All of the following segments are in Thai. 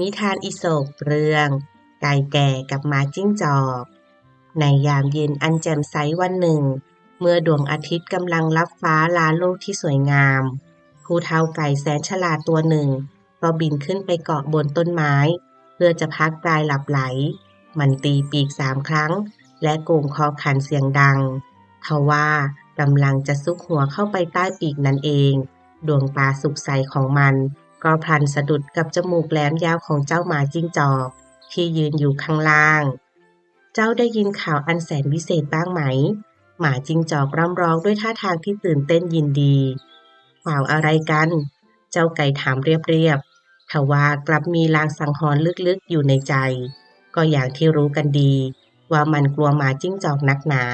นิทานอิโศกเรื่อง ไก่แก่กับหมาจิ้งจอก ในยามเย็นอันแจ่มใสวันหนึ่ง เมื่อดวงอาทิตย์กำลังรับฟ้าลาโลกที่สวยงาม ผู้เฒ่าไก่แสนฉลาดตัวหนึ่ง ก็บินขึ้นไปเกาะบนต้นไม้ เพื่อจะพักกายหลับไหล มันตีปีกสามครั้ง และโก่งคอขันเสียงดังทว่ากำลังจะซุกหัวเข้าไปใต้ปีกนั่นเอง ดวงตาสุกใสของมัน ก็พลันสะดุดกับจมูกแหลมยาวของเจ้าหมาจิ้งจอก ที่ยืนอยู่ข้างล่าง เจ้าได้ยินข่าวอันแสนวิเศษบ้างไหม หมาจิ้งจอกร่ำร้องด้วยท่าทางที่ตื่นเต้นยินดีข่าวอะไรกัน เจ้าไก่ถามเรียบๆทว่ากลับมีลางสังหรณ์ลึกๆอยู่ในใจ ก็อย่างที่รู้กันดี ว่ามันกลัวหมาจิ้งจอกนักหนา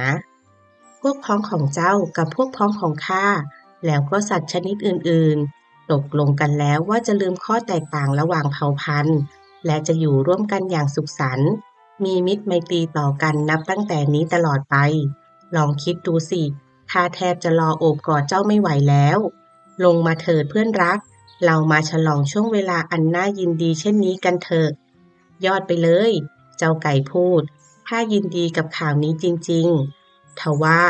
พวกพ้องของเจ้ากับพวกพ้องของข้าแล้วก็สัตว์ชนิดอื่นๆ ตกลงกันแล้วว่าจะลืมข้อแตกต่างระหว่างเผ่าพันธุ์ และจะอยู่ร่วมกันอย่างสุขสันต์มีมิตรไมตรีต่อกันนับตั้งแต่นี้ตลอดไป ลองคิดดูสิข้าแทบจะรอโอบกอดเจ้าไม่ไหวแล้ว ลงมาเถิดเพื่อนรัก เรามาฉลองช่วงเวลาอันน่ายินดีเช่นนี้กันเถอะ ยอดไปเลย เจ้าไก่พูดข้ายินดีกับข่าวนี้จริงๆทว่า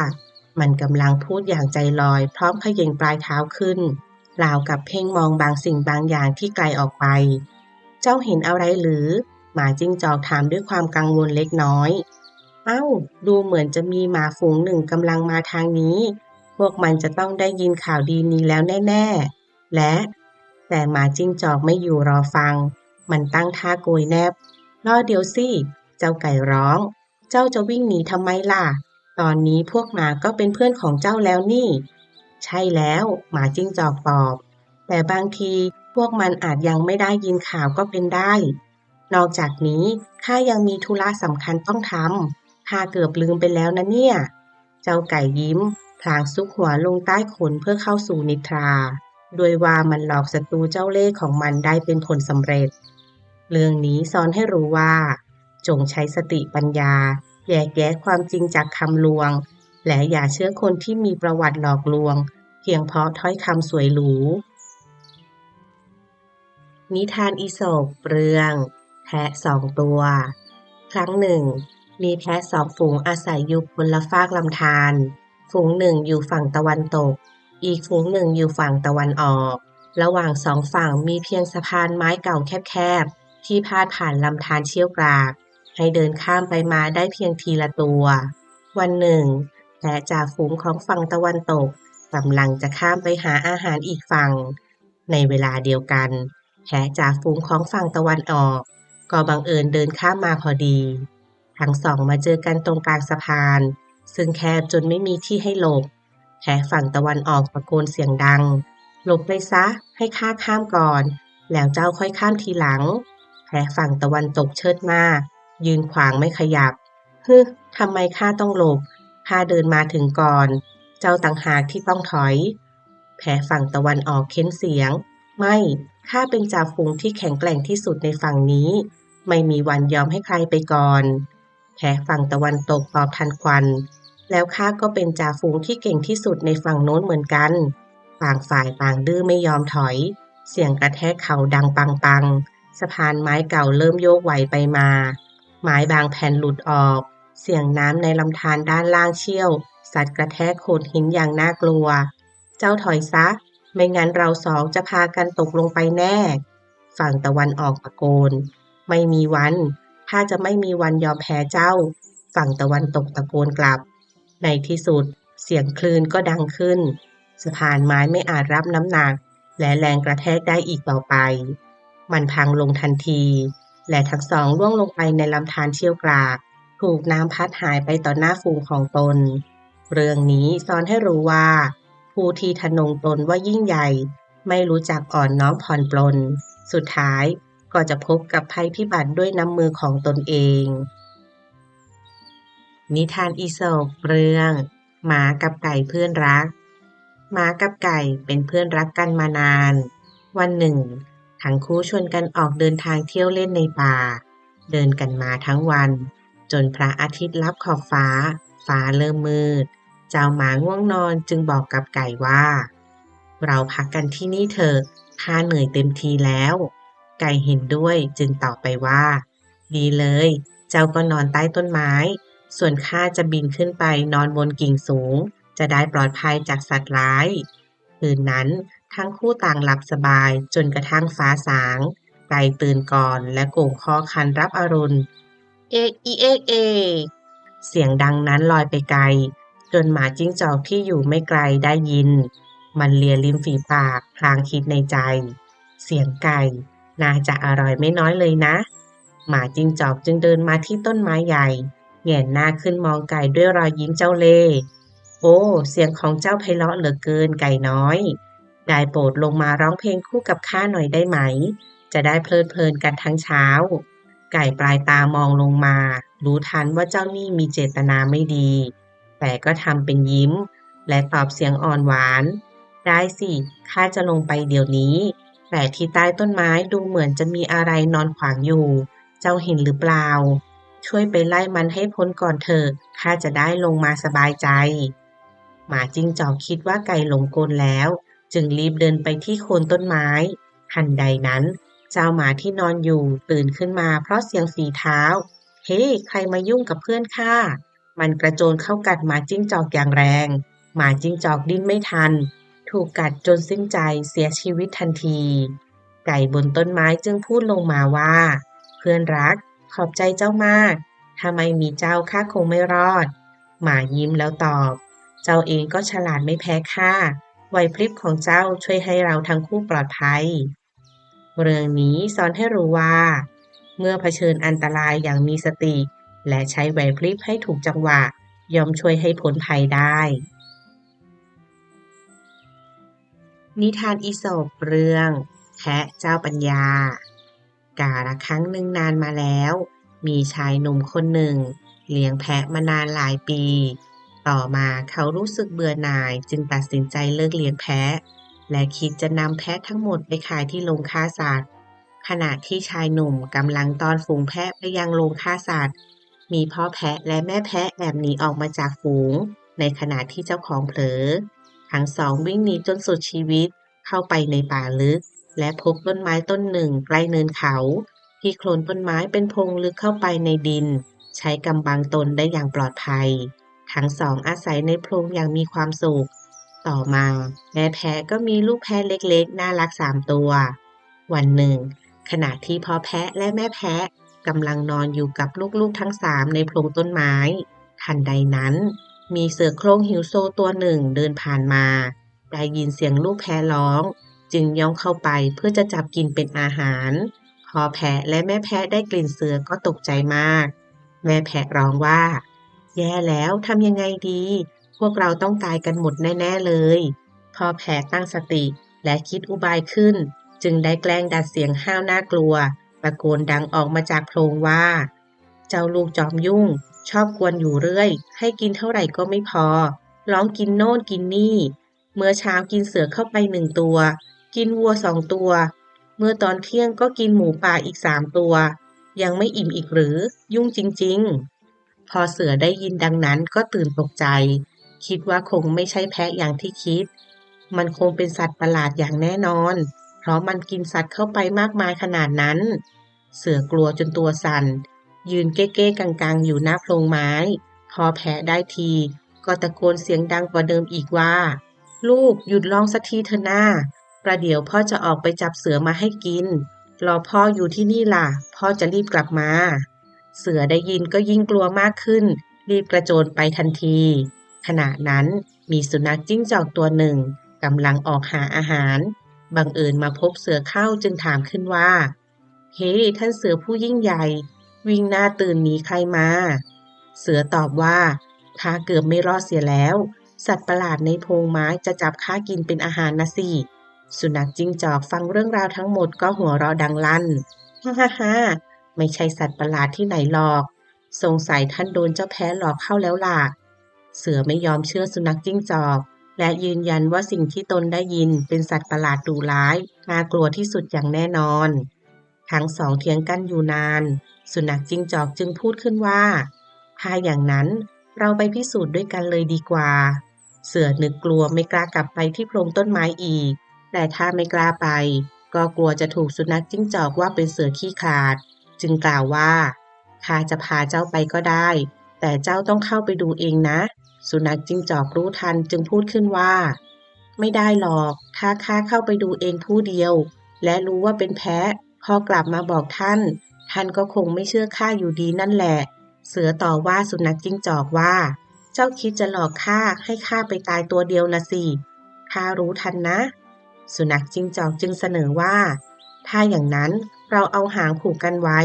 มันกำลังพูดอย่างใจลอย พร้อมขย่งปลายเท้าขึ้น ราวกับเพ่งมองบางสิ่งบางอย่างที่ไกลออกไป เจ้าเห็นอะไรหรือ หมาจิ้งจอกถามด้วยความกังวลเล็กน้อย เอ้า ดูเหมือนจะมีหมาฝูงหนึ่งกำลังมาทางนี้ พวกมันจะต้องได้ยินข่าวดีนี้แล้วแน่ ๆ และ แต่หมาจิ้งจอกไม่อยู่รอฟัง มันตั้งท่าโกยแนบรอเดียวสิ เจ้าไก่ร้อง เจ้าจะวิ่งหนีทำไมล่ะ ตอนนี้พวกหมาก็เป็นเพื่อนของเจ้าแล้วนี่ ใช่แล้ว หมาจิ้งจอกตอบ แต่บางทีพวกมันอาจยังไม่ได้ยินข่าวก็เป็นได้ นอกจากนี้ข้ายังมีธุระสำคัญต้องทำข้าเกือบลืมไปแล้วนะเนี่ย เจ้าไก่ยิ้มพลางซุกหัวลงใต้ขนเพื่อเข้าสู่นิทราโดยว่ามันหลอกศัตรูเจ้าเล่ห์ของมันได้เป็นผลสำเร็จ เรื่องนี้สอนให้รู้ว่า จงใช้สติปัญญา แยกแยะความจริงจากคำลวง และอย่าเชื่อคนที่มีประวัติหลอกลวง เพียงเพราะถ้อยคำสวยหรู นิทานอีโสปเรื่องแพะสองตัว ครั้งหนึ่ง มีแพะสองฝูงอาศัยอยู่บนละฟากลำธารฝูงหนึ่งอยู่ฝั่งตะวันตก อีกฝูงหนึ่งอยู่ฝั่งตะวันออก ระหว่างสองฝั่งมีเพียงสะพานไม้เก่าแคบๆ ที่พาดผ่านลำธารเชี่ยวกราก ให้เดินข้ามไปมาได้เพียงทีละตัว วันหนึ่ง แพะจากฝูงของฝั่งตะวันตกกำลังจะข้ามไปหาอาหารอีกฝั่ง ในเวลาเดียวกันแพะจากฝูงของฝั่งตะวันออก ก็บังเอิญเดินข้ามมาพอดี ทั้งสองมาเจอกันตรงกลางสะพาน ซึ่งแคบจนไม่มีที่ให้หลบแพะฝั่งตะวันออกตะโกนเสียงดัง หลบไปซะให้ข้าข้ามก่อน แล้วเจ้าค่อยข้ามทีหลังแพะฝั่งตะวันตกเชิดมากยืนขวางไม่ขยับฮึทำไมข้าต้องหลบ ข้าเดินมาถึงก่อน เจ้าต่างหากที่ต้องถอยแพะฝั่งตะวันออกเค้นเสียง ไม่ ข้าเป็นจ่าฝูงที่แข็งแกร่งที่สุดในฝั่งนี้ ไม่มีวันยอมให้ใครไปก่อนแพะฝั่งตะวันตกตอบทันควัน แล้วข้าก็เป็นจ่าฝูงที่เก่งที่สุดในฝั่งโน้นเหมือนกัน ต่างฝ่ายต่างดื้อไม่ยอมถอย เสียงกระแทกเข่าดังปังๆสะพานไม้เก่าเริ่มโยกไหวไปมา ไม้บางแผ่นหลุดออก เสียงน้ำในลำธารด้านล่างเชี่ยว สัดกระแทกโขดหินอย่างน่ากลัว เจ้าถอยซะ ไม่งั้นเราสองจะพากันตกลงไปแน่ ฝั่งตะวันออกตะโกน ไม่มีวัน ถ้าจะไม่มีวันยอมแพ้เจ้า ฝั่งตะวันตกตะโกนกลับ ในที่สุด เสียงคลื่นก็ดังขึ้น สะพานไม้ไม่อาจรับน้ำหนัก และแรงกระแทกได้อีกต่อไป มันพังลงทันที และทั้งสองล่วงลงไปในลำธารเชี่ยวกราก ถูกน้ำพัดหายไปต่อหน้าฝูงของตน เรื่องนี้สอนให้รู้ว่า ผู้ที่ทะนงตนว่ายิ่งใหญ่ ไม่รู้จักอ่อนน้อมผ่อนปลน สุดท้ายก็จะพบกับภัยพิบัติด้วยน้ำมือของตนเอง นิทานอีสปเรื่องหมากับไก่เพื่อนรัก หมากับไก่เป็นเพื่อนรักกันมานาน วันหนึ่ง ทั้งคู่ชวนกันออกเดินทางเที่ยวเล่นในป่า เดินกันมาทั้งวัน จนพระอาทิตย์ลับขอบฟ้า ฟ้าเริ่มมืด เจ้าหมาง่วงนอนจึงบอกกับไก่ว่า เราพักกันที่นี่เถอะข้าเหนื่อยเต็มทีแล้ว ไก่เห็นด้วยจึงตอบไปว่า ดีเลย เจ้าก็นอนใต้ต้นไม้ ส่วนข้าจะบินขึ้นไปนอนบนกิ่งสูง จะได้ปลอดภัยจากสัตว์ร้าย คืนนั้นทั้งคู่ต่างหลับสบายจนกระทั่งฟ้าสาง ไก่ตื่นก่อนและโก่งคอคันรับอรุณ เอกอีเอกเอกเสียงดังนั้นลอยไปไกล จนหมาจิ้งจอกที่อยู่ไม่ไกลได้ยิน มันเลียริมฝีปากพลางคิดในใจ เสียงไก่น่าจะอร่อยไม่น้อยเลยนะ หมาจิ้งจอกจึงเดินมาที่ต้นไม้ใหญ่แหงนหน้าขึ้นมองไก่ด้วยรอยยิ้มเจ้าเล่โอ้ เสียงของเจ้าไพเราะเหลือเกินไก่น้อย ได้โปรดลงมาร้องเพลงคู่กับข้าหน่อยได้ไหม จะได้เพลิดเพลินกันทั้งเช้า ไก่ปลายตามองลงมา รู้ทันว่าเจ้านี่มีเจตนาไม่ดี แต่ก็ทำเป็นยิ้ม และตอบเสียงอ่อนหวาน ได้สิข้าจะลงไปเดี๋ยวนี้ แต่ที่ใต้ต้นไม้ดูเหมือนจะมีอะไรนอนขวางอยู่ เจ้าเห็นหรือเปล่า ช่วยไปไล่มันให้พ้นก่อนเถอะข้าจะได้ลงมาสบายใจ หมาจิ้งจอกคิดว่าไก่หลงกลแล้ว จึงรีบเดินไปที่โคนต้นไม้ทันใดนั้น เจ้าหมาที่นอนอยู่ตื่นขึ้นมาเพราะเสียงฝีเท้า เฮ้ใครมายุ่งกับเพื่อนข้า มันกระโจนเข้ากัดหมาจิ้งจอกอย่างแรง หมาจิ้งจอกดิ้นไม่ทัน ถูกกัดจนสิ้นใจเสียชีวิตทันที ไก่บนต้นไม้จึงพูดลงมาว่า เพื่อนรัก ขอบใจเจ้ามาก ถ้าไม่มีเจ้าข้าคงไม่รอด หมายิ้มแล้วตอบ เจ้าเองก็ฉลาดไม่แพ้ข้าไหวพริบของเจ้าช่วยให้เราทั้งคู่ปลอดภัย เรื่องนี้สอนให้รู้ว่า เมื่อเผชิญอันตรายอย่างมีสติ และใช้ไหวพริบให้ถูกจังหวะ ย่อมช่วยให้พ้นภัยได้ นิทานอีสปเรื่องแพะเจ้าปัญญา กาละครั้งหนึ่งนานมาแล้ว มีชายหนุ่มคนหนึ่ง เลี้ยงแพะมานานหลายปี ต่อมาเขารู้สึกเบื่อหน่ายจึงตัดสินใจเลิกเลี้ยงแพะ และคิดจะนำแพะทั้งหมดไปขายที่โรงฆ่าสัตว์ขณะที่ชายหนุ่มกำลังตอนฝูงแพะไปยังโรงฆ่าสัตว์ มีพ่อแพะและแม่แพะแอบหนีออกมาจากฝูง ในขณะที่เจ้าของเผลอ ทั้งสองวิ่งหนีจนสุดชีวิตเข้าไปในป่าลึก และพบต้นไม้ต้นหนึ่งใกล้เนินเขา ที่โคลนต้นไม้เป็นพงลึกเข้าไปในดิน ใช้กำบังตนได้อย่างปลอดภัย ทั้งสองอาศัยในโพรงอย่างมีความสุข ต่อมาแม่แพะก็มีลูกแพะเล็กๆ น่ารักสามตัว วันหนึ่ง ขณะที่พ่อแพะและแม่แพะกำลังนอนอยู่กับลูกๆทั้งสามในโพรงต้นไม้ ทันใดนั้น มีเสือโคร่งหิวโซตัวหนึ่งเดินผ่านมา ได้ยินเสียงลูกแพะร้อง จึงย่องเข้าไปเพื่อจะจับกินเป็นอาหารพอแพะและแม่แพะได้กลิ่นเสือก็ตกใจมาก แม่แพะร้องว่า แย่แล้วทำยังไงดี พวกเราต้องตายกันหมดแน่ ๆ เลย พอแพะตั้งสติและคิดอุบายขึ้น จึงได้แกล้งดัดเสียงห้าวน่ากลัวตะโกนดังออกมาจากโพรงว่า เจ้าลูกจอมยุ่ง ชอบกวนอยู่เรื่อย ให้กินเท่าไหร่ก็ไม่พอ ร้องกินโน่นกินนี่ เมื่อเช้ากินเสือเข้าไปหนึ่งตัว กินวัวสองตัว เมื่อตอนเที่ยงก็กินหมูป่าอีกสามตัว ยังไม่อิ่มอีกหรือ ยุ่งจริง ๆ พอเสือได้ยินดังนั้นก็ตื่นตกใจ คิดว่าคงไม่ใช่แพะอย่างที่คิด มันคงเป็นสัตว์ประหลาดอย่างแน่นอน เพราะมันกินสัตว์เข้าไปมากมายขนาดนั้น เสือกลัวจนตัวสั่น ยืนเก้ๆกังๆ อยู่หน้าโพรงไม้ พอแพะได้ที ก็ตะโกนเสียงดังกว่าเดิมอีกว่า ลูกหยุดร้องสักทีเถอะหน้า ประเดี๋ยวพ่อจะออกไปจับเสือมาให้กิน รอพ่ออยู่ที่นี่ล่ะ พ่อจะรีบกลับมา เสือได้ยินก็ยิ่งกลัวมากขึ้นรีบกระโจนไปทันที ขณะนั้นมีสุนัขจิ้งจอกตัวหนึ่งกำลังออกหาอาหาร บังเอิญมาพบเสือเข้าจึงถามขึ้นว่า เฮ้ hey, ท่านเสือผู้ยิ่งใหญ่ วิ่งหน้าตื่นหนีใครมา เสือตอบว่าข้าเกือบไม่รอดเสียแล้ว สัตว์ประหลาดในโพรงไม้จะจับข้ากินเป็นอาหารนะสิสุนัขจิ้งจอกฟังเรื่องราวทั้งหมดก็หัวเราะดังลั่นฮ่าฮ่าฮ่าไม่ใช่สัตว์ประหลาดที่ไหนหรอก สงสัยท่านโดนเจ้าแพ้หลอกเข้าแล้วล่ะ เสือไม่ยอมเชื่อสุนัขจิ้งจอก และยืนยันว่าสิ่งที่ตนได้ยินเป็นสัตว์ประหลาดดุร้าย น่ากลัวที่สุดอย่างแน่นอน ทั้งสองเถียงกันอยู่นาน สุนัขจิ้งจอกจึงพูดขึ้นว่า ถ้าอย่างนั้นเราไปพิสูจน์ด้วยกันเลยดีกว่า เสือนึกกลัวไม่กล้ากลับไปที่โพรงต้นไม้อีก แต่ถ้าไม่กล้าไป ก็กลัวจะถูกสุนัขจิ้งจอกว่าเป็นเสือขี้ขาด จึงกล่าวว่าข้าจะพาเจ้าไปก็ได้ แต่เจ้าต้องเข้าไปดูเองนะ สุนัขจิ้งจอกรู้ทันจึงพูดขึ้นว่า ไม่ได้หรอก ถ้าข้าเข้าไปดูเองผู้เดียว และรู้ว่าเป็นแพ้พอกลับมาบอกท่าน ท่านก็คงไม่เชื่อข้าอยู่ดีนั่นแหละ เสือต่อว่าสุนัขจิ้งจอกว่า เจ้าคิดจะหลอกข้าให้ข้าไปตายตัวเดียวละสิข้ารู้ทันนะ สุนัขจิ้งจอกจึงเสนอว่า ถ้าอย่างนั้นเราเอาหางผูกกันไว้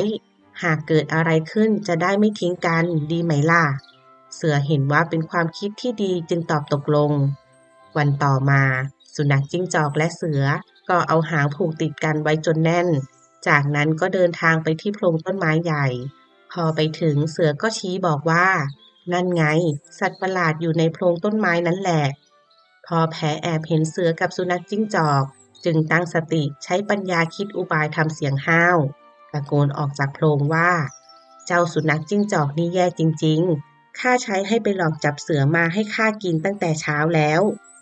หากเกิดอะไรขึ้นจะได้ไม่ทิ้งกันดีไหมล่ะ เสือเห็นว่าเป็นความคิดที่ดีจึงตอบตกลง วันต่อมา สุนัขจิ้งจอกและเสือก็เอาหางผูกติดกันไว้จนแน่น จากนั้นก็เดินทางไปที่โพรงต้นไม้ใหญ่ พอไปถึงเสือก็ชี้บอกว่า นั่นไง สัตว์ประหลาดอยู่ในโพรงต้นไม้นั่นแหละ พอแพ้แอบเห็นเสือกับสุนัขจิ้งจอก จึงตั้งสติใช้ปัญญาคิดอุบายทำเสียงห้าวตะโกนออกจากโพรงว่า เจ้าสุนัขจิ้งจอกนี่แย่จริง ๆ ข้าใช้ให้ไปหลอกจับเสือมาให้ข้ากินตั้งแต่เช้าแล้ว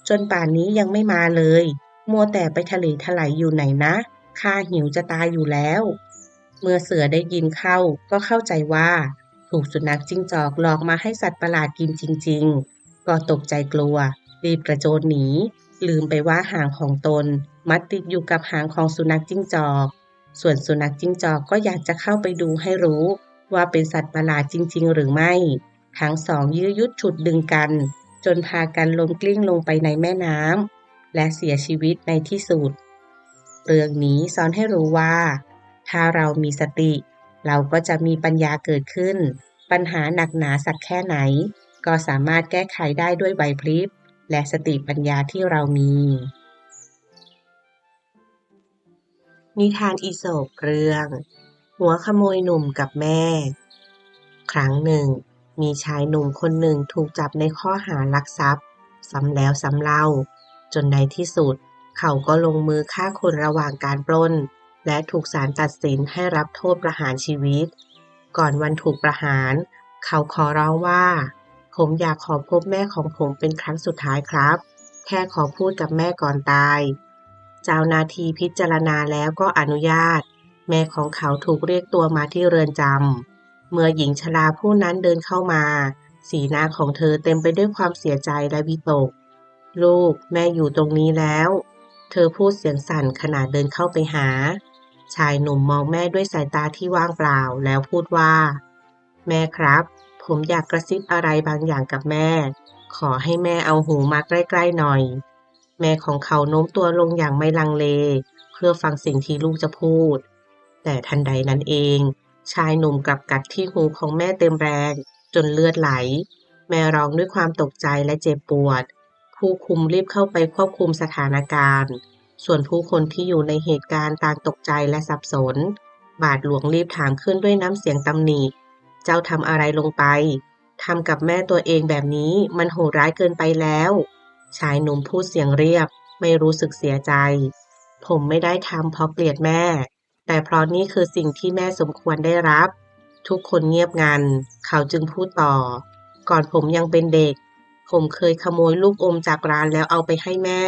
จนป่านนี้ยังไม่มาเลย มัวแต่ไปทะเลถลายอยู่ไหนนะข้าหิวจะตายอยู่แล้ว เมื่อเสือได้ยินเข้าก็เข้าใจว่า ถูกสุนัขจิ้งจอกหลอกมาให้สัตว์ประหลาดกินจริง ๆ ก็ตกใจกลัว รีบกระโจนหนี ลืมไปว่าหางของตน มัดติดอยู่กับหางของสุนัขจิ้งจอก ส่วนสุนัขจิ้งจอกก็อยากจะเข้าไปดูให้รู้ ว่าเป็นสัตว์ประหลาดจริง ๆ หรือไม่ ทั้งสองยื้อยุดฉุดดึงกัน จนพากันล้มกลิ้งลงไปในแม่น้ำและเสียชีวิตในที่สุด เรื่องนี้สอนให้รู้ว่า ถ้าเรามีสติ เราก็จะมีปัญญาเกิดขึ้น ปัญหาหนักหนาสักแค่ไหน ก็สามารถแก้ไขได้ด้วยไหวพริบ และสติปัญญาที่เรามี นิทานอีโสปเรื่อง หัวขโมยหนุ่มกับแม่ ครั้งหนึ่ง มีชายหนุ่มคนหนึ่งถูกจับในข้อหาลักทรัพย์ ซ้ำแล้วซ้ำเล่า จนในที่สุด เขาก็ลงมือฆ่าคนระหว่างการปล้น และถูกศาลตัดสินให้รับโทษประหารชีวิต ก่อนวันถูกประหาร เขาขอร้องว่า ผมอยากขอพบแม่ของผมเป็นครั้งสุดท้ายครับ แค่ขอพูดกับแม่ก่อนตาย เจ้านาทีพิจารณาแล้วก็อนุญาต แม่ของเขาถูกเรียกตัวมาที่เรือนจำ เมื่อหญิงชราผู้นั้นเดินเข้ามา สีหน้าของเธอเต็มไปด้วยความเสียใจและวิตก ลูกแม่อยู่ตรงนี้แล้ว เธอพูดเสียงสั่นขณะเดินเข้าไปหา ชายหนุ่มมองแม่ด้วยสายตาที่ว่างเปล่าแล้วพูดว่า แม่ครับ ผมอยากกระซิบอะไรบางอย่างกับแม่ ขอให้แม่เอาหูมาใกล้ๆหน่อย แม่ของเขาโน้มตัวลงอย่างไม่ลังเล เพื่อฟังสิ่งที่ลูกจะพูด แต่ทันใดนั้นเอง ชายหนุ่มกลับกัดที่หูของแม่เต็มแรง จนเลือดไหล แม่ร้องด้วยความตกใจและเจ็บปวด ผู้คุมรีบเข้าไปควบคุมสถานการณ์ ส่วนผู้คนที่อยู่ในเหตุการณ์ต่างตกใจและสับสน บาทหลวงรีบถามขึ้นด้วยน้ำเสียงตำหนิเจ้าทำอะไรลงไปทำกับแม่ตัวเองแบบนี้มันโหดร้ายเกินไปแล้ว ชายหนุ่มพูดเสียงเรียบ ไม่รู้สึกเสียใจ ผมไม่ได้ทำเพราะเกลียดแม่ แต่เพราะนี่คือสิ่งที่แม่สมควรได้รับ ทุกคนเงียบงัน เขาจึงพูดต่อ ก่อนผมยังเป็นเด็ก ผมเคยขโมยลูกอมจากร้านแล้วเอาไปให้แม่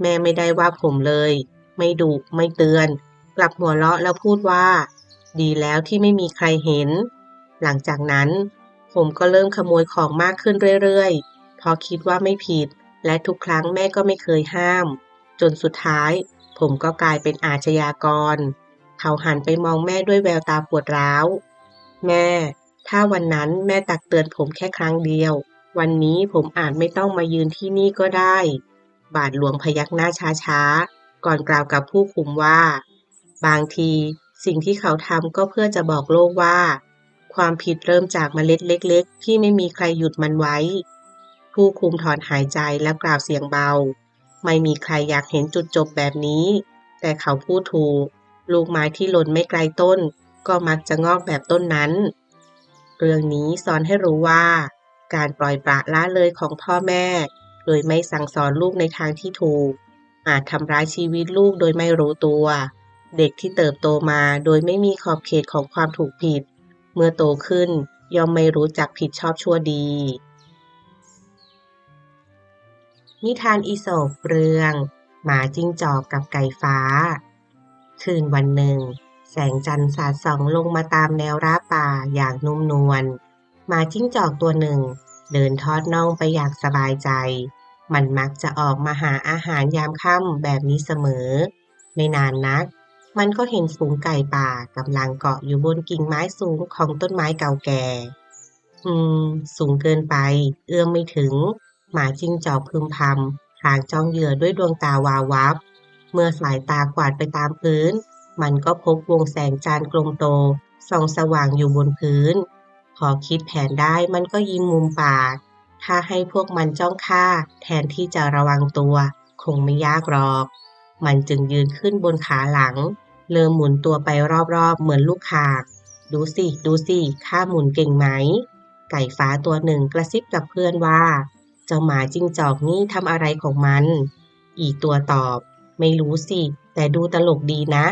แม่ไม่ได้ว่าผมเลย ไม่ดุไม่เตือน กลับหัวเราะแล้วพูดว่า ดีแล้วที่ไม่มีใครเห็น หลังจากนั้น ผมก็เริ่มขโมยของมากขึ้นเรื่อยๆเพราะคิดว่าไม่ผิด และทุกครั้งแม่ก็ไม่เคยห้าม จนสุดท้าย ผมก็กลายเป็นอาชญากร เขาหันไปมองแม่ด้วยแววตาปวดร้าว แม่ ถ้าวันนั้นแม่ตักเตือนผมแค่ครั้งเดียว วันนี้ผมอาจไม่ต้องมายืนที่นี่ก็ได้ บาทหลวงพยักหน้าช้าๆ ก่อนกล่าวกับผู้คุมว่า บางทีสิ่งที่เขาทำก็เพื่อจะบอกโลกว่า ความผิดเริ่มจากเมล็ดเล็ก ๆ ที่ไม่มีใครหยุดมันไว้ ผู้คุมถอนหายใจแล้วกล่าวเสียงเบา ไม่มีใครอยากเห็นจุดจบแบบนี้ แต่เขาพูดถูก ลูกไม้ที่หล่นไม่ไกลต้น ก็มักจะงอกแบบต้นนั้น เรื่องนี้สอนให้รู้ว่า การปล่อยปละละเลยของพ่อแม่ โดยไม่สั่งสอนลูกในทางที่ถูก อาจทำร้ายชีวิตลูกโดยไม่รู้ตัว เด็กที่เติบโตมาโดยไม่มีขอบเขตของความถูกผิด เมื่อโตขึ้นย่อมไม่รู้จักผิดชอบชั่วดี นิทานอีโสปเรื่อง หมาจิ้งจอกกับไก่ฟ้า คืนวันหนึ่ง แสงจันทร์สาดส่องลงมาตามแนวราป่าอย่างนุ่มนวลหมาจิ้งจอกตัวหนึ่ง เดินทอดน่องไปอย่างสบายใจ มันมักจะออกมาหาอาหารยามค่ำแบบนี้เสมอ ไม่นานนัก มันก็เห็นฝูงไก่ป่ากำลังเกาะอยู่บนกิ่งไม้สูงของต้นไม้เก่าแก่ อืม สูงเกินไป เอื้อมไม่ถึง หมาจิ้งจอกพึมพำพลางจ้องเหยื่อด้วยดวงตาวาววับ เมื่อสายตากวาดไปตามพื้น มันก็พบวงแสงจันกลมโตส่องสว่างอยู่บนพื้น พอคิดแผนได้มันก็ยิ้มมุมปาก ถ้าให้พวกมันจ้องฆ่า แทนที่จะระวังตัว คงไม่ยากหรอก มันจึงยืนขึ้นบนขาหลัง เริ่มหมุนตัวไปรอบๆ เหมือนลูกขากดูสิ ดูสิข้าหมุนเก่งไหม ไก่ฟ้าตัวหนึ่งกระซิบกับเพื่อนว่า เจ้าหมาจิ้งจอกนี่ทำอะไรของมัน อีตัวตอบ ไม่รู้สิ แต่ดูตลกดีนะ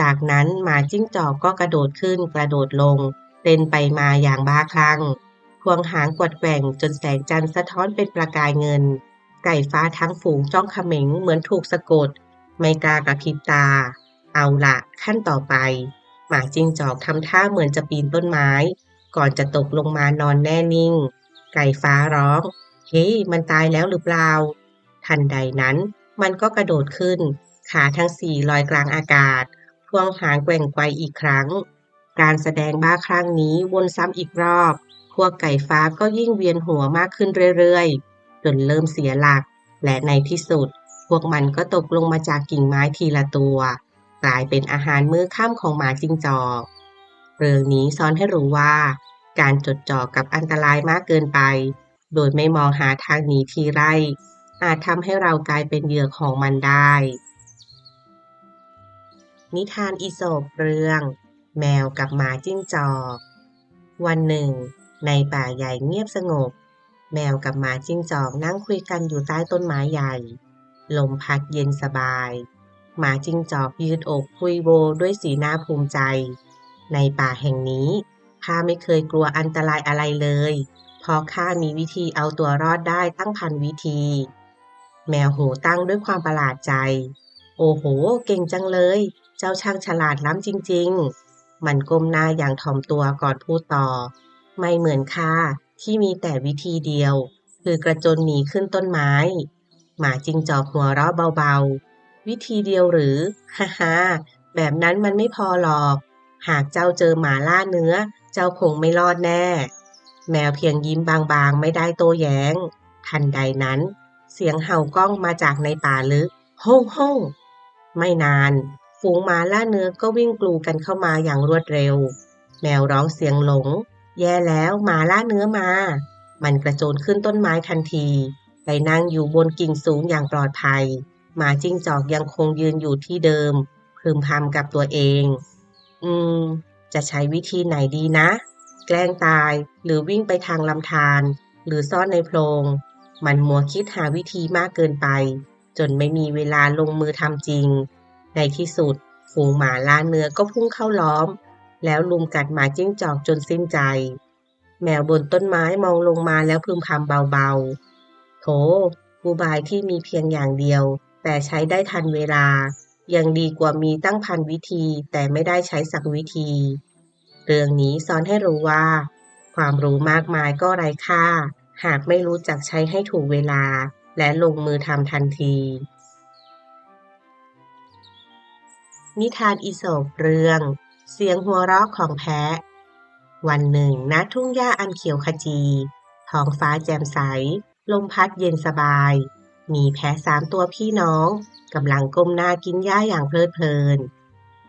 จากนั้นหมาจิ้งจอกก็กระโดดขึ้นกระโดดลง เต้นไปมาอย่างบ้าคลั่งควงหางกวัดแกว่งจนแสงจันทร์สะท้อนเป็นประกายเงิน ไก่ฟ้าทั้งฝูงจ้องเขม็งเหมือนถูกสะกด ไม่กล้ากระพริบตา เอาละขั้นต่อไป หมาจิ้งจอกทำท่าเหมือนจะปีนต้นไม้ ก่อนจะตกลงมานอนแน่นิ่ง ไก่ฟ้าร้อง เฮ้ hey, มันตายแล้วหรือเปล่า ทันใดนั้น มันก็กระโดดขึ้น ขาทั้งสี่ลอยกลางอากาศพวงหางแกว่งไกวอีกครั้ง การแสดงบ้าครั้งนี้วนซ้ำอีกรอบ พวกไก่ฟ้าก็ยิ่งเวียนหัวมากขึ้นเรื่อยๆ จนเริ่มเสียหลัก และในที่สุด พวกมันก็ตกลงมาจากกิ่งไม้ทีละตัว กลายเป็นอาหารมื้อค่ำของหมาจิ้งจอก เรื่องนี้สอนให้รู้ว่า การจดจ่อกับอันตรายมากเกินไป โดยไม่มองหาทางหนีทีไร อาจทำให้เรากลายเป็นเหยื่อของมันได้ นิทานอีโสปเรื่อง แมวกับหมาจิ้งจอก วันหนึ่ง ในป่าใหญ่เงียบสงบ แมวกับหมาจิ้งจอกนั่งคุยกันอยู่ใต้ต้นไม้ใหญ่ ลมพัดเย็นสบาย หมาจิ้งจอกยืดอกคุยโวด้วยสีหน้าภูมิใจ ในป่าแห่งนี้ข้าไม่เคยกลัวอันตรายอะไรเลย เพราะข้ามีวิธีเอาตัวรอดได้ตั้งพันวิธี แมวหูตั้งด้วยความประหลาดใจ โอ้โห เก่งจังเลย เจ้าช่างฉลาดล้ำจริง ๆ มันก้มหน้าอย่างถ่อมตัวก่อนพูดต่อ ไม่เหมือนข้าที่มีแต่วิธีเดียว คือกระโจนหนีขึ้นต้นไม้ หมาจิงจอกหัวเราะเบาๆ วิธีเดียวหรือ ฮ่าฮ่าแบบนั้นมันไม่พอหรอก หากเจ้าเจอหมาล่าเนื้อ เจ้าคงไม่รอดแน่ แมวเพียงยิ้มบางๆ ไม่ได้โตแย้ง ทันใดนั้น เสียงเห่าก้องมาจากในป่าลึกฮ่องฮ่องไม่นาน ฝูงหมาล่าเนื้อก็วิ่งกลูกันเข้ามาอย่างรวดเร็ว แมวร้องเสียงหลง แย่แล้วหมาล่าเนื้อมา มันกระโจนขึ้นต้นไม้ทันที ไปนั่งอยู่บนกิ่งสูงอย่างปลอดภัยหมาจิ้งจอกยังคงยืนอยู่ที่เดิมพึมพำกับตัวเอง อืม จะใช้วิธีไหนดีนะ แกล้งตายหรือวิ่งไปทางลำธารหรือซ่อนในโพรง มันมัวคิดหาวิธีมากเกินไป จนไม่มีเวลาลงมือทำจริง ในที่สุดฝูงหมาล่าเนื้อก็พุ่งเข้าล้อม แล้วลุมกัดหมาจิ้งจอกจนสิ้นใจ แมวบนต้นไม้มองลงมาแล้วพึมพำเบาๆ โถอุบายที่มีเพียงอย่างเดียว แต่ใช้ได้ทันเวลา ยังดีกว่ามีตั้งพันวิธีแต่ไม่ได้ใช้สักวิธี เรื่องนี้สอนให้รู้ว่า ความรู้มากมายก็ไร้ค่า หากไม่รู้จักใช้ให้ถูกเวลา และลงมือทำทันที นิทานอีโสปเรื่อง เสียงหัวเราะของแพะ วันหนึ่งณทุ่งหญ้าอันเขียวขจี ท้องฟ้าแจ่มใส ลมพัดเย็นสบาย มีแพะสามตัวพี่น้องกำลังก้มหน้ากินหญ้าอย่างเพลิดเพลิน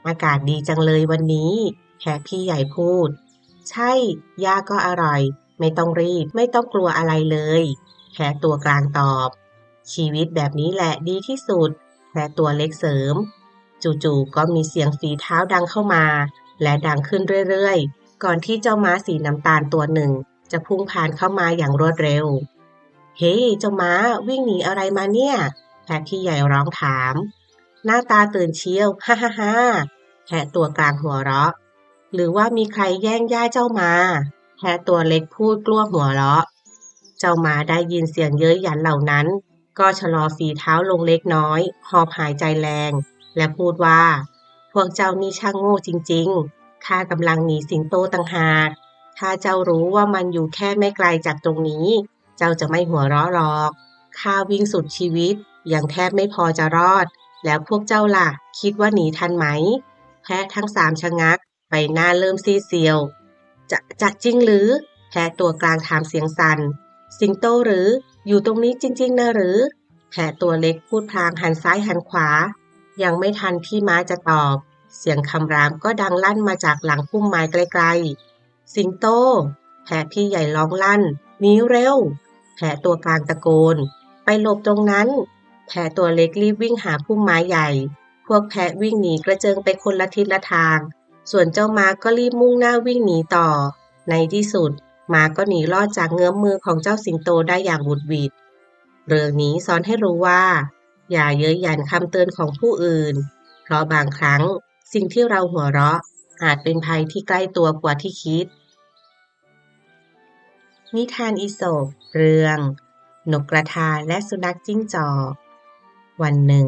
อากาศดีจังเลยวันนี้ แพะพี่ใหญ่พูด ใช่หญ้าก็อร่อย ไม่ต้องรีบ ไม่ต้องกลัวอะไรเลยแพะตัวกลางตอบ ชีวิตแบบนี้แหละดีที่สุดแพะตัวเล็กเสริม จู่ๆก็มีเสียงฝีเท้าดังเข้ามา และดังขึ้นเรื่อยๆ ก่อนที่เจ้าม้าสีน้ำตาลตัวหนึ่ง จะพุ่งผ่านเข้ามาอย่างรวดเร็ว เฮ้ hey, เจ้าม้าวิ่งหนีอะไรมาเนี่ยแพะที่ใหญ่ร้องถาม หน้าตาตื่นเชียวฮ่าฮ่าฮ่าแพะตัวกลางหัวเราะ หรือว่ามีใครแย่งย่าเจ้ามา แพะตัวเล็กพูดกลัวหัวเราะ เจ้าหมาได้ยินเสียงเย้ยหยันเหล่านั้น ก็ชะลอฝีเท้าลงเล็กน้อย หอบหายใจแรง และพูดว่า พวกเจ้านี่ช่างโง่จริง ๆ ข้ากำลังหนีสิงโตต่างหาก ถ้าเจ้ารู้ว่ามันอยู่แค่ไม่ไกลจากตรงนี้ เจ้าจะไม่หัวเราะหรอก ข้าวิ่งสุดชีวิต ยังแทบไม่พอจะรอด แล้วพวกเจ้าล่ะ คิดว่าหนีทันไหม แพะทั้งสามชะงักไปหน้าเริ่มซีเซียว จะจะจริงหรือ แพะตัวกลางถามเสียงสัน่น สิงโตหรือ อยู่ตรงนี้จริง ๆ นะหรือ แพะตัวเล็กพูดพลางหันซ้ายหันขวา ยังไม่ทันที่ม้าจะตอบ เสียงคำรามก็ดังลั่นมาจากหลังพุ่มไม้ไกลๆ สิงโต แพะพี่ใหญ่ร้องลั่นหนีเร็ว แพะตัวกลางตะโกน ไปหลบตรงนั้น แพะตัวเล็กรีบวิ่งหาพุ่มไม้ใหญ่ พวกแพะวิ่งหนีกระเจิงไปคนละทิศละทาง ส่วนเจ้าม้าก็รีบมุ่งหน้าวิ่งหนีต่อ ในที่สุดม้าก็หนีรอดจากเงื้อมมือของเจ้าสิงโตได้อย่างบุดหวิดเรื่องนี้สอนให้รู้ว่า อย่าเย้ยหยันคำเตือนของผู้อื่น เพราะบางครั้งสิ่งที่เราหัวเราะ อาจเป็นภัยที่ใกล้ตัวกว่าที่คิด นิทานอีโสปเรื่องนกกระทาและสุนัขจิ้งจอกวันหนึ่ง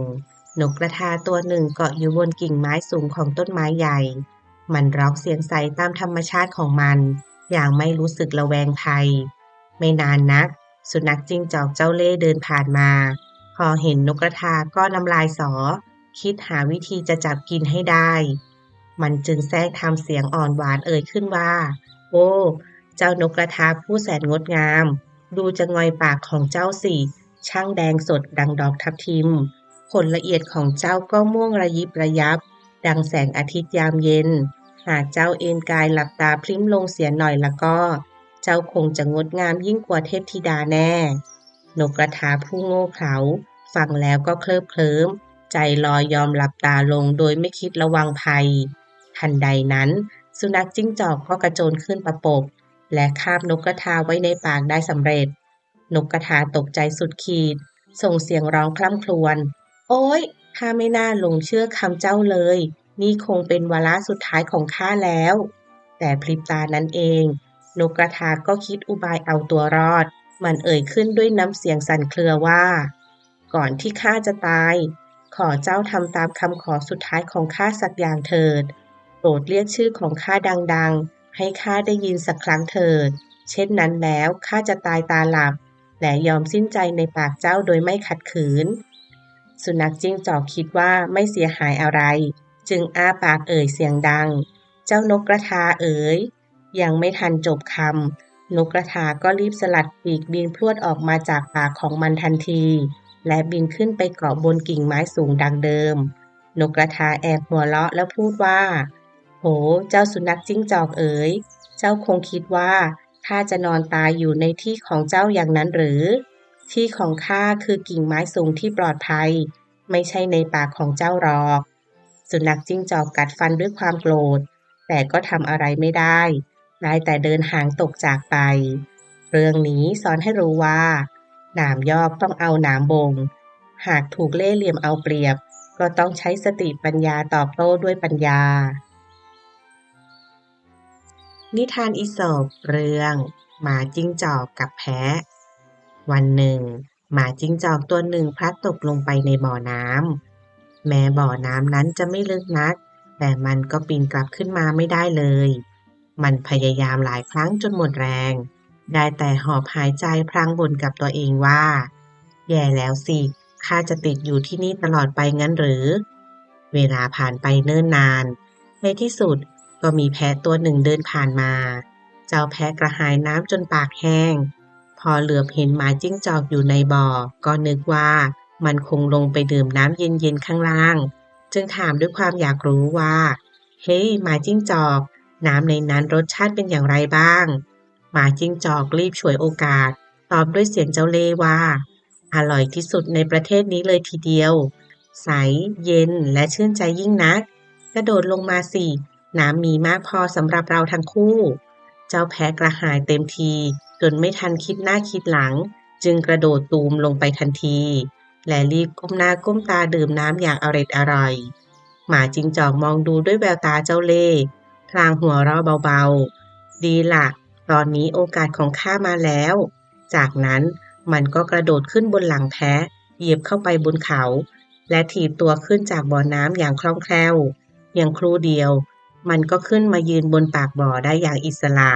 นกกระทาตัวหนึ่งเกาะอยู่บนกิ่งไม้สูงของต้นไม้ใหญ่ มันร้องเสียงใสตามธรรมชาติของมัน อย่างไม่รู้สึกระแวงภัย ไม่นานนัก สุนัขจิ้งจอกเจ้าเล่เดินผ่านมา พอเห็นนกกระทาก็น้ำลายสอ คิดหาวิธีจะจับกินให้ได้ มันจึงแทรกทำเสียงอ่อนหวานเอ่ยขึ้นว่า โอ้เจ้านกกระทาผู้แสนงดงาม ดูจะงอยปากของเจ้าสิช่างแดงสดดังดอกทับทิมขนละเอียดของเจ้าก็ม่วงระยิบระยับ ดังแสงอาทิตย์ยามเย็น หากเจ้าเอนกายหลับตาพลิ้มลงเสียหน่อยละก็ เจ้าคงจะงดงามยิ่งกว่าเทพธิดาแน่ นกกระทาผู้โง่เขลาฟังแล้วก็เคลิบเคลิ้ม ใจลอยยอมหลับตาลงโดยไม่คิดระวังภัย ทันใดนั้น สุนัขจิ้งจอกก็กระโจนขึ้นประปบ และคาบนกกระทาไว้ในปากได้สำเร็จ นกกระทาตกใจสุดขีด ส่งเสียงร้องคล่ำครวญ โอ้ยข้าไม่น่าหลงเชื่อคำเจ้าเลย นี่คงเป็นวาระสุดท้ายของข้าแล้ว แต่พริบตานั้นเอง นกกระทาก็คิดอุบายเอาตัวรอด มันเอ่ยขึ้นด้วยน้ำเสียงสั่นเครือว่า ก่อนที่ข้าจะตาย ขอเจ้าทำตามคำขอสุดท้ายของข้าสักอย่างเถิด โปรดเรียกชื่อของข้าดังๆ ให้ข้าได้ยินสักครั้งเถิด เช่นนั้นแล้วข้าจะตายตาหลับ และยอมสิ้นใจในปากเจ้าโดยไม่ขัดขืน สุนัขจิ้งจอกคิดว่าไม่เสียหายอะไร จึงอ้าปากเอ่ยเสียงดัง เจ้านกกระทาเอ๋ย ยังไม่ทันจบคำนกกระทาก็รีบสลัดปีกบินพรวดออกมาจากปากของมันทันที และบินขึ้นไปเกาะบนกิ่งไม้สูงดังเดิม นกกระทาแอบหัวเราะแล้วพูดว่า โห เจ้าสุนัขจิ้งจอกเอ๋ย เจ้าคงคิดว่าข้าจะนอนตายอยู่ในที่ของเจ้าอย่างนั้นหรือ ที่ของข้าคือกิ่งไม้สูงที่ปลอดภัย ไม่ใช่ในปากของเจ้าหรอก สุนัขจิ้งจอกกัดฟันด้วยความโกรธ แต่ก็ทำอะไรไม่ได้ได้แต่เดินหางตกจากไป เรื่องนี้สอนให้รู้ว่า หนามยอกต้องเอาหนามบง หากถูกเล่ห์เหลี่ยมเอาเปรียบ ก็ต้องใช้สติปัญญาตอบโต้ด้วยปัญญา นิทานอีสปเรื่องหมาจิ้งจอกกับแพะ วันหนึ่ง หมาจิ้งจอกตัวหนึ่งพลัดตกลงไปในบ่อน้ำ แม้บ่อน้ำนั้นจะไม่ลึกนัก แต่มันก็ปีนกลับขึ้นมาไม่ได้เลย มันพยายามหลายครั้งจนหมดแรง ได้แต่หอบหายใจพลางบ่นกับตัวเองว่า แย่แล้วสิข้าจะติดอยู่ที่นี่ตลอดไปงั้นหรือ เวลาผ่านไปเนิ่นนาน ในที่สุดก็มีแพะตัวหนึ่งเดินผ่านมา เจ้าแพะกระหายน้ำจนปากแห้ง พอเหลือบเห็นหมาจิ้งจอกอยู่ในบ่อ ก็นึกว่า มันคงลงไปดื่มน้ำเย็นๆข้างล่าง จึงถามด้วยความอยากรู้ว่า เฮ้ยหมาจิ้งจอก น้ำในนั้นรสชาติเป็นอย่างไรบ้าง หมาจิ้งจอกรีบฉวยโอกาส ตอบด้วยเสียงเจ้าเล่ว่า อร่อยที่สุดในประเทศนี้เลยทีเดียว ใส เย็นและชื่นใจยิ่งนัก กระโดดลงมาสิ น้ำมีมากพอสำหรับเราทั้งคู่ เจ้าแพะกระหายเต็มที จนไม่ทันคิดหน้าคิดหลัง จึงกระโดดตูมลงไปทันที และรีบก้มหน้าก้มตาดื่มน้ำอย่างอร็ดอร่อย หมาจิงจอกมองดูด้วยแววตาเจ้าเล่ห์พลางหัวเราะเบาๆ ดีละ่ะ ตอนนี้โอกาสของข้ามาแล้ว จากนั้นมันก็กระโดดขึ้นบนหลังแพะเหยียบเข้าไปบนเขา และถีบตัวขึ้นจากบ่อน้ำอย่างคล่องแคล่วพียงครู่เดียว มันก็ขึ้นมายืนบนปากบ่อได้อย่างอิสระ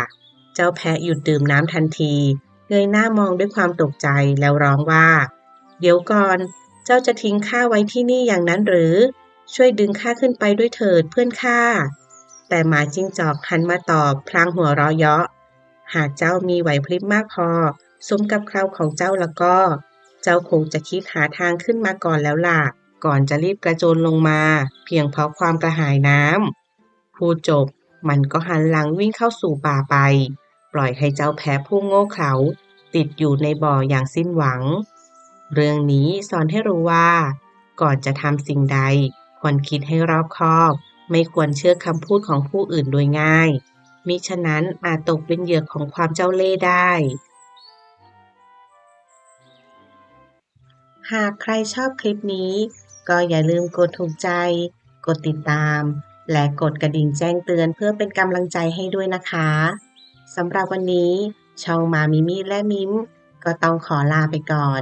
เจ้าแพะหยุดดื่มน้ำทันทีเงยหน้ามองด้วยความตกใจแล้วร้องว่า เดี๋ยวก่อน เจ้าจะทิ้งข้าไว้ที่นี่อย่างนั้นหรือ ช่วยดึงข้าขึ้นไปด้วยเถิดเพื่อนข้า แต่หมาจิ้งจอกหันมาตอบพลางหัวเราะเยาะ หากเจ้ามีไหวพริบมากพอ สมกับคราวของเจ้าแล้วก็ เจ้าคงจะคิดหาทางขึ้นมาก่อนแล้วล่ะ ก่อนจะรีบกระโจนลงมา เพียงเพราะความกระหายน้ำพูดจบ มันก็หันหลังวิ่งเข้าสู่ป่าไป ปล่อยให้เจ้าแพ้ผู้โง่เขลาติดอยู่ในบ่ออย่างสิ้นหวัง เรื่องนี้สอนให้รู้ว่า ก่อนจะทำสิ่งใด ควรคิดให้รอบคอบ ไม่ควรเชื่อคำพูดของผู้อื่นโดยง่าย มิฉะนั้นอาจตกเป็นเหยื่อของความเจ้าเล่ห์ได้ หากใครชอบคลิปนี้ ก็อย่าลืมกดถูกใจ กดติดตาม และกดกระดิ่งแจ้งเตือนเพื่อเป็นกำลังใจให้ด้วยนะคะสำหรับวันนี้ช่องมามิมิและมิมก็ต้องขอลาไปก่อน